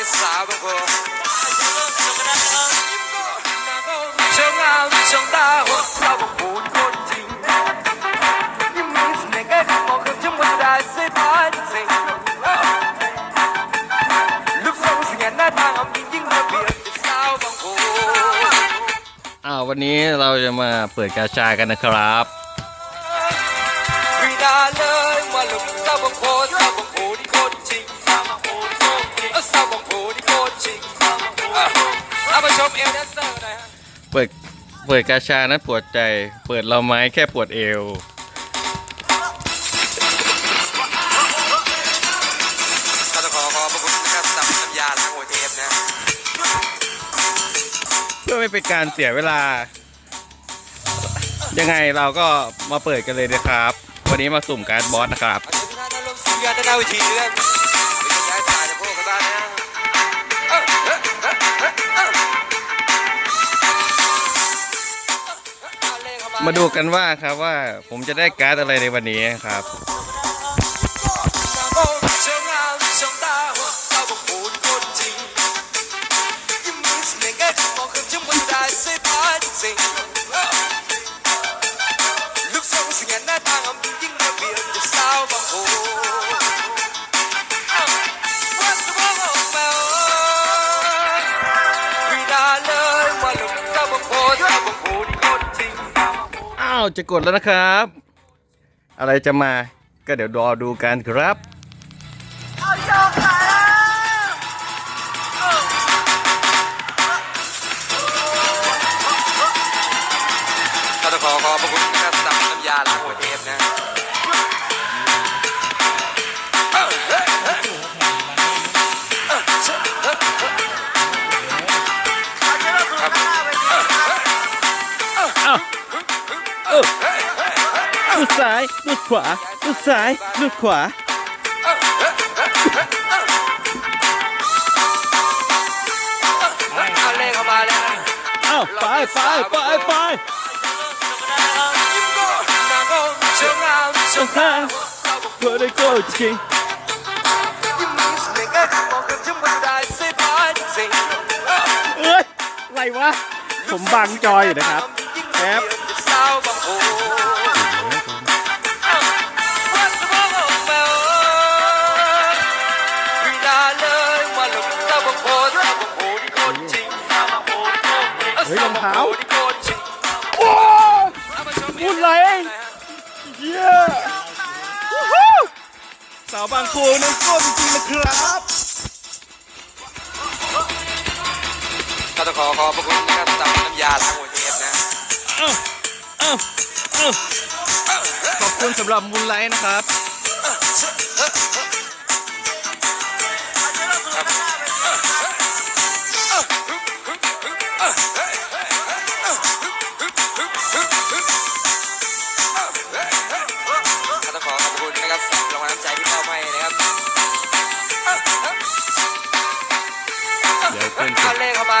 นี้สาวบางคนเจ้างามเจ้าตาหัวเราบอกพูดคนจริงยิ่งมีเสน่ห์แค่บอกคำจำว่าได้เสียดายจริงลูกทรงเสียหน้าตาอำยิ่งระเบียบสาวบางคนอ้าววันนี้เราจะมาเปิดกาชากันนะครับไม่น่ เปิดกาชานั้นปวดใจ เปิดเราไม้แค่ปวดเอว ก็ต้องขอขอบพระคุณนะครับสำหรับน้ำยาล้างหัวเทปนะเพื่อไม่เป็นการเสียเวลา ยังไงเราก็มาเปิดกันเลยนะครับ วันนี้มาสุ่มการ์ดบอสนะครับเอาเชิญทุกท่านนั่งลงสู่ยานด้านหน้าเวทีด้วยกั มาดูกันว่าครับว่าผมจะได้การ์ดอะไรในวันนี้ครับาวจะกดแล้วนะครับ อะไรจะมาก็เดี๋ยวรอดูกันครับก็ต้องขอขอบพระคุณนะครับสำหรับน้ำยาล้างหัวเทปนะ ลุดซ้ายลุดขวาลุดซ้ายลุดขวาเอาเลขเข้ามาเลยนะอ้าวไปไปไปไปยิ้มก็หน้าก็เชียวงามเชียวตาเพื่อได้โกจริงยิ้มมีเสน่ห์แค่บอกกันจำว่าได้เสียดายจริงเอ้ยอะไรวะ ผมบังจอยอยู่นะครับ แป๊บสาวบ งเฮ้ยรองเท้าสวบงโหที่โคตรจริงโอ้เอามาชมพูดอะไรเย้วู้ฮู้สาวบางโพนั่นโก้จริงๆนะครับก็ต้องขอขอบพระคุณนะครับสำหรับน้ำยาล้างหัวเทปนะเอ้าเอ้าเอ้าขอบคุณสำหรับมูลไลท์นะครับ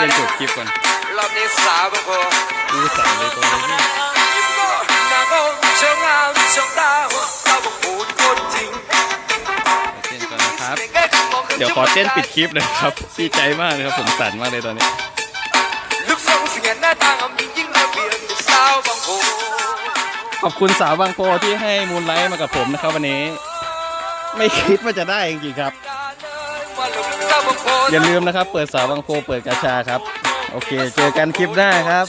ลขเข้ามาเต้นเลยจบคลิปก่อนรอบนี้สาวบางคนดูสั่งเลยตรงนี้นี่ยิ้มก็หน้าก็เชียวงามเชียวตาหัวเราบอกพูดคนจริงเต้นก่อนนะครับ เดี๋ยวขอเต้นปิดคลิปเลยครับดีใจมากเลยครับผมสั่นมากเลยตอนนี้ลูกทรงเสียหน้าตาอำยิ่งระเบียบจะสาวบางคนขอบคุณสาวบางโพที่ให้มูลไลท์มากับผมนะครับวันนี้ ไม่คิดว่าจะได้จริงๆครับ อย่าลืมนะครับ เปิดสาวบางโพเปิดกาชาครับ โอเค เจอกันคลิปหน้าครับ